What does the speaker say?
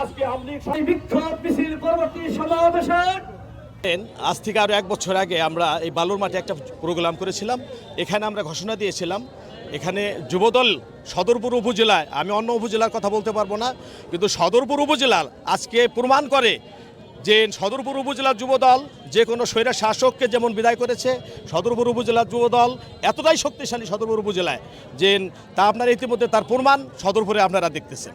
আজকে আমলি বিক্ষোভ মিছিল পরবর্তী সমাবেশে। আজ থেকে আরও এক বছর আগে আমরা এই বালুর মাঠে একটা প্রোগ্রাম করেছিলাম। এখানে আমরা ঘোষণা দিয়েছিলাম, এখানে যুবদল সদরপুর উপজেলায়, আমি অন্য উপজেলার কথা বলতে পারব না, কিন্তু সদরপুর উপজেলার আজকে প্রমাণ করে যে সদরপুর উপজেলার যুবদল যে কোনো স্বৈরা শাসককে যেমন বিদায় করেছে, সদরপুর উপজেলার যুবদল এতটাই শক্তিশালী সদরপুর উপজেলায় যে তা আপনারা ইতিমধ্যে তার প্রমাণ সদরপুরে আপনারা দেখতেছেন।